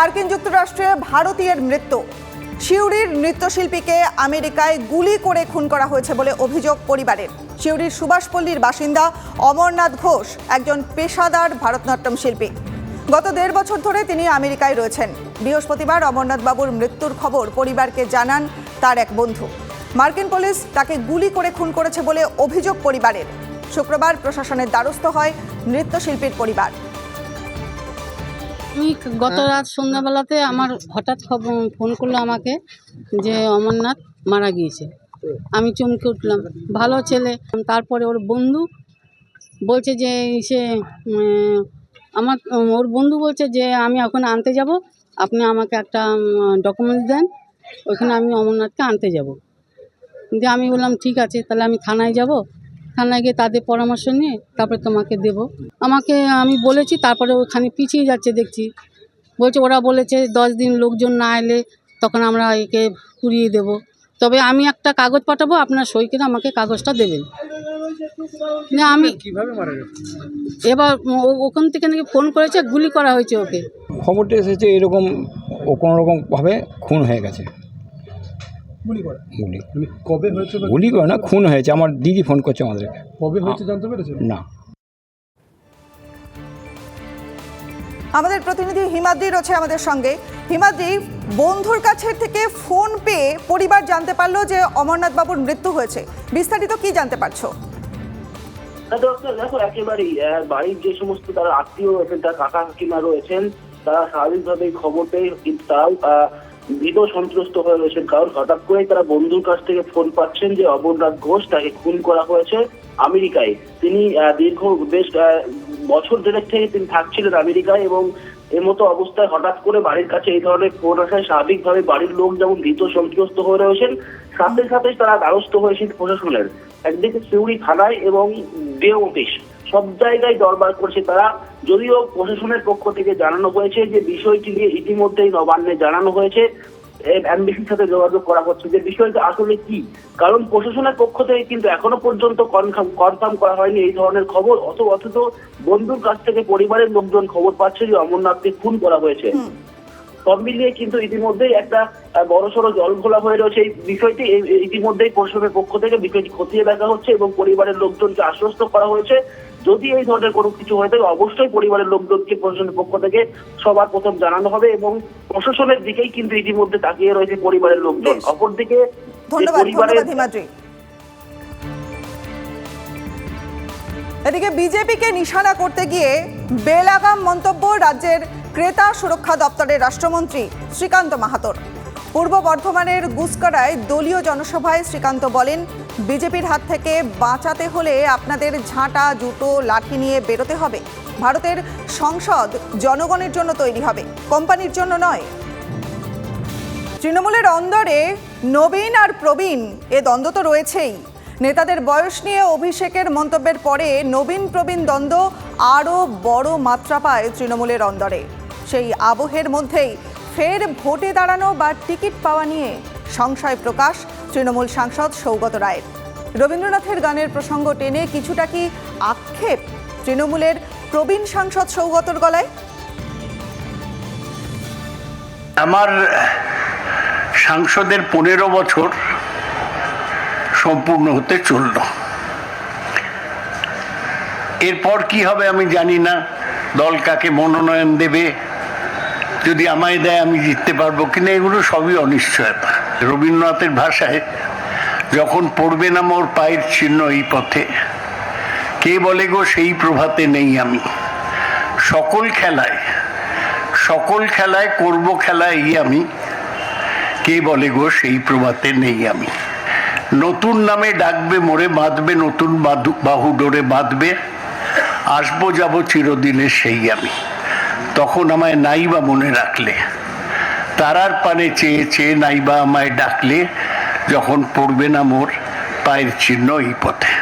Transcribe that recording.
মার্কিন যুক্তরাষ্ট্রে ভারতীয়ের মৃত্যু। সিউড়ির নৃত্যশিল্পীকে আমেরিকায় গুলি করে খুন করা হয়েছে বলে অভিযোগ পরিবারের। সিউড়ির সুভাষপল্লীর বাসিন্দা অমরনাথ ঘোষ একজন পেশাদার ভারতনাট্যম শিল্পী। গত দেড় বছর ধরে তিনি আমেরিকায় রয়েছেন। বৃহস্পতিবার অমরনাথ বাবুর মৃত্যুর খবর পরিবারকে জানান তার এক বন্ধু। মার্কিন পুলিশ তাকে গুলি করে খুন করেছে বলে অভিযোগ পরিবারের। শুক্রবার প্রশাসনের দ্বারস্থ হয় নৃত্যশিল্পীর পরিবার। আমি গত রাত সন্ধ্যাবেলাতে আমার হঠাৎ ফোন করল আমাকে যে অমরনাথ মারা গিয়েছে। আমি চমকে উঠলাম। ভালো ছেলে। তারপরে ওর বন্ধু বলছে যে সে আমার ওর বন্ধু বলছে যে আমি ওখানে আনতে যাব। আপনি আমাকে একটা ডকুমেন্টস দেন। ওইখানে আমি অমরনাথকে আনতে যাব। দিয়ে আমি বললাম ঠিক আছে তাহলে আমি থানায় যাব। থানায় গিয়ে তাদের পরামর্শ নিয়ে তারপরে তোমাকে দেব। আমাকে আমি বলেছি তারপরে ওখানে পিছিয়ে যাচ্ছে দেখছি। বলছে ওরা বলেছে দশ দিন লোকজন না এলে তখন আমরা একে পুড়িয়ে দেব। তবে আমি একটা কাগজ পাঠাবো আপনার সই করে আমাকে কাগজটা দেবেন। না আমি এবার ও- ওখান থেকে নাকি ফোন করেছে গুলি করা হয়েছে ওকে। খবরটা এসেছে এরকম ও কোনো রকমভাবে খুন হয়ে গেছে। গুলি করে? গুলি। মানে কবে হয়েছে বা গুলি করে না খুন হয়েছে। আমার দিদি ফোন করছে আমাদেরকে কবে হয়েছে জানতে পেরেছেন না। আমাদের প্রতিনিধি হিমাদ্রি রয়েছে আমাদের সঙ্গে। হিমাদ্রি বন্ধুর কাছে থেকে ফোন পেয়ে পরিবার জানতে পারল যে অমরনাথ বাবুর মৃত্যু হয়েছে। বিস্তারিত কি জানতে পারছ? হ্যাঁ ডক্টর দেখো একেবারেই আহ, বাড়ির যে সমস্ত তার আত্মীয় রয়েছেন তার কাকা কাকিমা রয়েছেন তারা স্বাভাবিকভাবে এই খবর পেয়ে কিন্তু তারাও আহ, ভীত সন্ত্রস্ত হয়ে রয়েছেন। কারণ হঠাৎ করেই তারা বন্ধুর কাছ থেকে ফোন পাচ্ছেন যে অমরনাথ ঘোষ তাকে খুন করা হয়েছে আমেরিকায়। তিনি দীর্ঘ বেশ বছর দেড়েক থেকে তিনি থাকছিলেন আমেরিকায় এবং এর মতো অবস্থায় হঠাৎ করে বাড়ির কাছে এই ধরনের ফোন আসায় স্বাভাবিকভাবে বাড়ির লোক যেমন ভীত সন্ত্রস্ত হয়ে রয়েছেন, সাথে সাথে তারা দ্বারস্থ হয়েছেন প্রশাসনের। একদিকে সিউড়ি থানায় এবং ডিএম অফিস সব জায়গায় দরবার করছে তারা। যদিও প্রশাসনের পক্ষ থেকে জানানো হয়েছে যে বিষয়টি নিয়ে ইতিমধ্যেই নবান্নে জানানো হয়েছে। এমবিসির সাথে যোগাযোগ করা হচ্ছে। যে বিষয়টা আসলে কি? কারণ প্রশাসনের পক্ষ থেকে কিন্তু এখনও পর্যন্ত কনফার্ম করা হয়নি এই ধরনের খবর। অত অথচ বন্ধুর কাছ থেকে পরিবারের লোকজন খবর পাচ্ছে যে অমরনাথকে খুন করা হয়েছে। সব মিলিয়ে কিন্তু ইতিমধ্যেই একটা আহ, বড়সড় জল ঘোলা হয়ে রয়েছে। এই বিষয়টি ইতিমধ্যেই প্রশাসনের পক্ষ থেকে বিষয়টি খতিয়ে দেখা হচ্ছে এবং পরিবারের লোকজনকে আশ্বস্ত করা হয়েছে। যদি এই ধরনের কোনো কিছু হয়ে থাকে অবশ্যই পরিবারের লোকজনকে প্রশাসনের পক্ষ থেকে সবার প্রথম জানানো হবে এবং প্রশাসনের দিকেই কিন্তু ইতিমধ্যে তাকিয়ে রয়েছে পরিবারের লোকজন। অপরদিকে ধন্যবাদ পরিবারের এদিকে বিজেপিকে নিশানা করতে গিয়ে বেলাগাম মন্তব্য রাজ্যের ক্রেতা সুরক্ষা দপ্তরের রাষ্ট্রমন্ত্রী শ্রীকান্ত মাহাতোর। পূর্ব বর্ধমানের গুসকরায় দলীয় জনসভায় শ্রীকান্ত বলেন, বিজেপির হাত থেকে বাঁচাতে হলে আপনাদের ঝাঁটা, জুতো, লাঠি নিয়ে বেরোতে হবে। ভারতের সংসদ জনগণের জন্য তৈরি হবে, কোম্পানির জন্য নয়। তৃণমূলের অন্দরে নবীন আর প্রবীণ, এ দ্বন্দ্ব তো রয়েছেই। নেতাদের বয়স নিয়ে অভিষেকের মন্তব্যের পরে নবীন প্রবীণ দ্বন্দ্ব আরও বড় মাত্রা পায় তৃণমূলের অন্দরে। সেই আবহের মধ্যেই ফের ভোটে দাঁড়ানো বা টিকিট পাওয়া নিয়ে সংশয় প্রকাশ তৃণমূল সাংসদ সৌগত রায়ের। রবীন্দ্রনাথের গানের প্রসঙ্গ টেনে কিছুটা কি আক্ষেপ তৃণমূলের প্রবীণ সাংসদ সৌগতর গলায়? আমার সাংসদের পনেরো বছর সম্পূর্ণ হতে চলল। এরপর কি হবে আমি জানি না। দল কাকে মনোনয়ন দেবে, যদি আমায় দেয় আমি জিততে পারব কিনা এগুলো সবই অনিশ্চয়তা রবীন্দ্রনাথের ভাষায়, যখন পড়বে না মোর পায়ের চিহ্ন এই পথে, কে বলে গো সেই প্রভাতে নেই আমি। সকল খেলায় সকল খেলায় করব খেলা এই আমি, কে বলে গো সেই প্রভাতে নেই আমি। নতুন নামে ডাকবে, মোরে বাঁধবে, নতুন বাহু ডোরে বাঁধবে। আসব যাব চিরদিনে সেই আমি। তখন আমায় নাইবা মনে রাখলে। তারার পানে চেয়ে চেয়ে নাইবা আমায় ডাকলে, যখন পড়বে না মোর পায়ের চিহ্ন এই পথে।